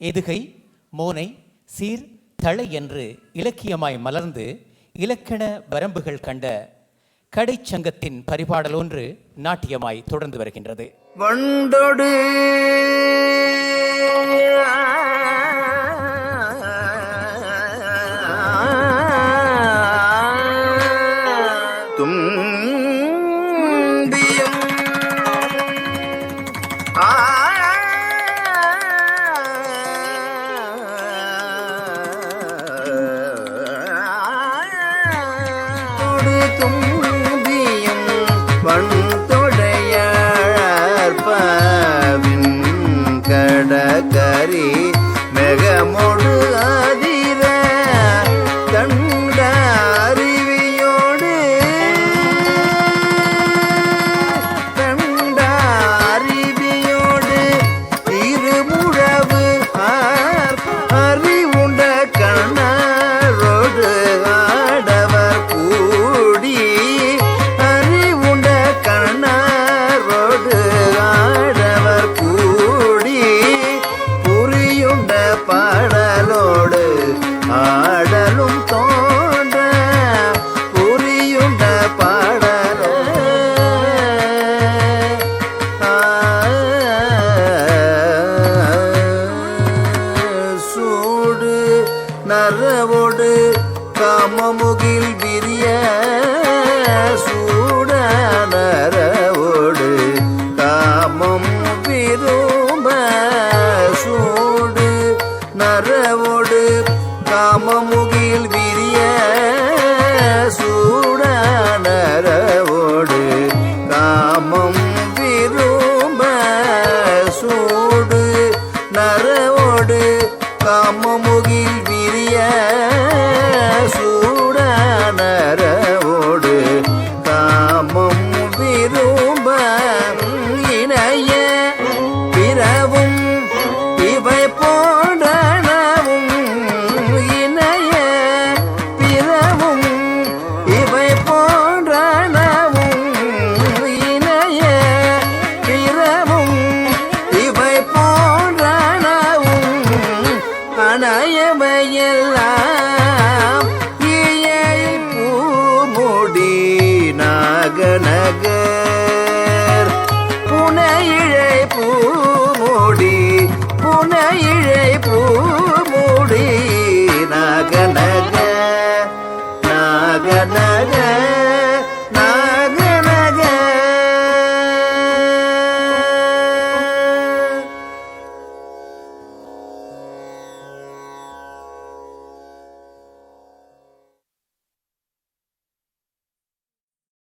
எதுகை மோனை சீர் தழை என்று இலக்கியமாய் மலர்ந்து இலக்கண வரம்புகள் கண்ட கடைச்சங்கத்தின் சங்கத்தின் பரிபாடலொன்று நாட்டியமாய் தொடர்ந்து வருகின்றது. வண்டொடு தும்பியும் வண்தொடையற்பவின் முகில் விரிய சூட காமம் விரும்ப சூடு நரவோடு காம முகில் விரிய சூட காமம் விரும்ப சூடு அணையவையெல்லாம் இயல் பூமுடி நாகநகர் புனையிழை பூமுடி புனையிழை ಗಗನದ